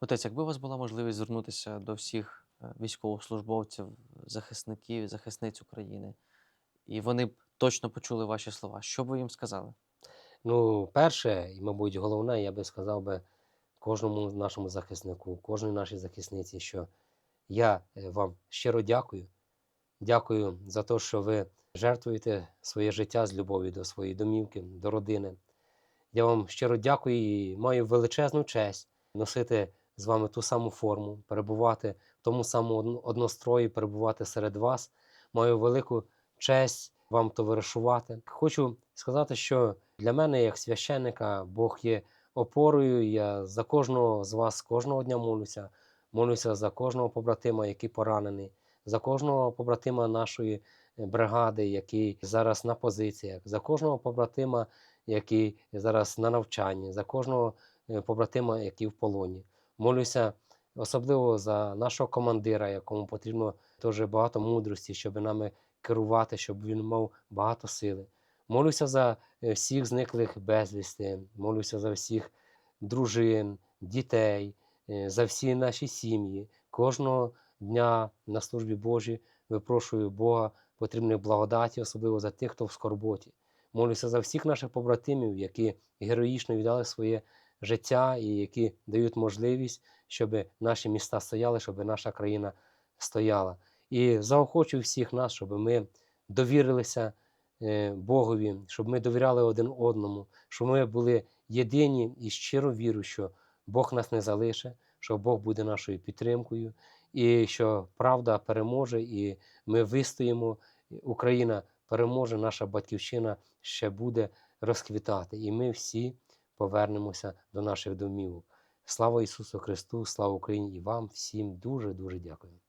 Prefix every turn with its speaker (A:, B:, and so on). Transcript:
A: Отець, якби у вас була можливість звернутися до всіх е, військовослужбовців, захисників, захисниць України, і вони б точно почули ваші слова, що б ви їм сказали?
B: Ну, перше, і, мабуть, головне, я би сказав би кожному нашому захиснику, кожній нашій захисниці, що я е, вам щиро дякую. Дякую за те, що ви жертвуєте своє життя з любов'ю до своєї домівки, до родини. Я вам щиро дякую і маю величезну честь носити з вами ту саму форму, перебувати в тому самому однострої, перебувати серед вас. Маю велику честь вам товаришувати. Хочу сказати, що для мене, як священника, Бог є опорою. Я за кожного з вас кожного дня молюся. Молюся за кожного побратима, який поранений, за кожного побратима нашої е, бригади, який зараз на позиціях, за кожного побратима, який зараз на навчанні, за кожного е, побратима, який в полоні. Молюся особливо за нашого командира, якому потрібно дуже багато мудрості, щоб нами керувати, щоб він мав багато сили. Молюся за е, всіх зниклих безвісти, молюся за всіх дружин, дітей, е, за всі наші сім'ї. Кожного дня на службі Божій випрошую Бога потрібних благодаті, особливо за тих, хто в скорботі. Молюся за всіх наших побратимів, які героїчно віддали своє життя і які дають можливість, щоб наші міста стояли, щоб наша країна стояла. І заохочую всіх нас, щоб ми довірилися е, Богові, щоб ми довіряли один одному, щоб ми були єдині і щиро вірю, що Бог нас не залише, що Бог буде нашою підтримкою, і що правда переможе, і ми вистоїмо. Україна переможе, наша батьківщина ще буде розквітати, і ми всі повернемося до наших домівок. Слава Ісусу Христу, слава Україні і вам всім дуже дуже дякую.